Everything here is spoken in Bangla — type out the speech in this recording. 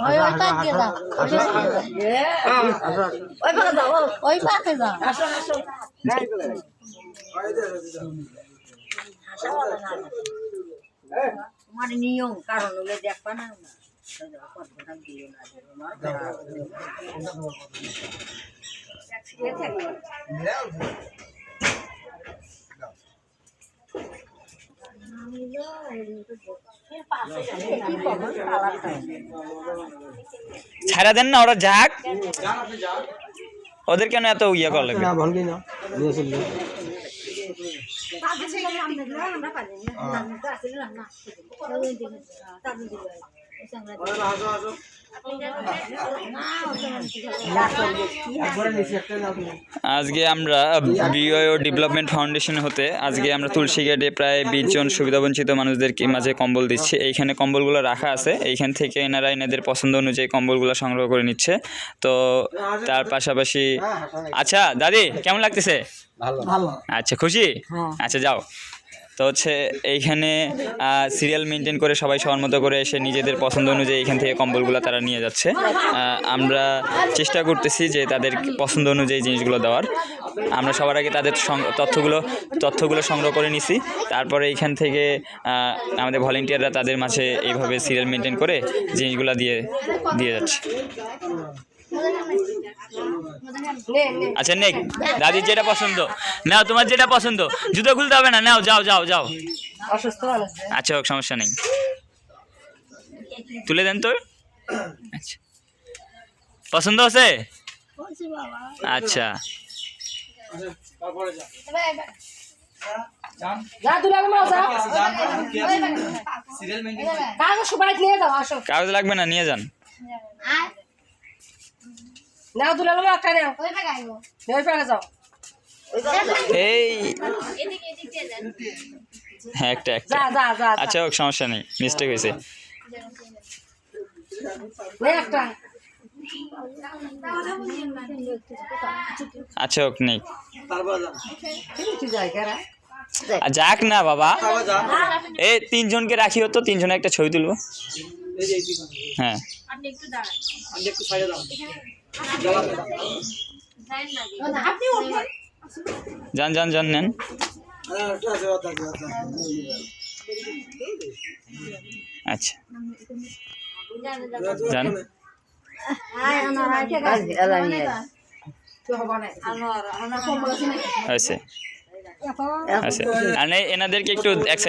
ওই ওই পাক দিয়ে যাও ওই পাকে যাও ওই পাকে যাও তোমার নিয়ম কারণ হলে দেখবা না ছাড়া দেন না ওরা যাক। ওদের কেন এত ইয়ে করা লাগবে আজকে আমরা বিওও ডেভেলপমেন্ট ফাউন্ডেশন হতে আজকে আমরা তুলসী গেটে প্রায় বিশ জন সুবিধাবঞ্চিত মানুষদের মাঝে কম্বল দিচ্ছি। এইখানে কম্বলগুলো রাখা আছে। এইখান থেকে এনারা এনাদের পছন্দ অনুযায়ী কম্বলগুলো সংগ্রহ করে নিচ্ছে। তো তার পাশাপাশি আচ্ছা দাদি কেমন লাগতেছে? আচ্ছা খুশি? আচ্ছা যাও। তো হচ্ছে এইখানে সিরিয়াল মেনটেন করে সবাই সবার মতো করে এসে নিজেদের পছন্দ অনুযায়ী এখান থেকে কম্বলগুলো তারা নিয়ে যাচ্ছে। আমরা চেষ্টা করতেছি যে তাদের পছন্দ অনুযায়ী জিনিসগুলো দেওয়ার। আমরা সবার আগে তাদের তথ্যগুলো তথ্যগুলো সংগ্রহ করে নিছি। তারপরে এইখান থেকে আমাদের ভলেন্টিয়াররা তাদের মাঝে এইভাবে সিরিয়াল মেনটেন করে জিনিসগুলো দিয়ে দিয়ে যাচ্ছে। আচ্ছা নেক দাদির যেটা পছন্দ। নাও তোমার যেটা পছন্দ। জুতো খুলতে হবে না নাও যাও যাও যাও। আচ্ছা হোক সমস্যা নেই। তুলে দেন তো আচ্ছা। পছন্দ আছে আচ্ছা। কাগজ লাগবে না নিয়ে যান। নাও তুলে নাও একটা নাও। ওই পাকে আইবো। ওই পাকে যাও। এই। হ্যাঁ একটা একটা। আচ্ছা হোক সমস্যা নেই। মিস্টেক হয়েছে। আচ্ছা হোক নেই। যাক না বাবা। এই তিনজনকে রাখি হতো তিনজনে একটা ছবি তুলবো। হ্যাঁ। যান যান যান নেন। আচ্ছা। যান। এনাদেরকে একটু এক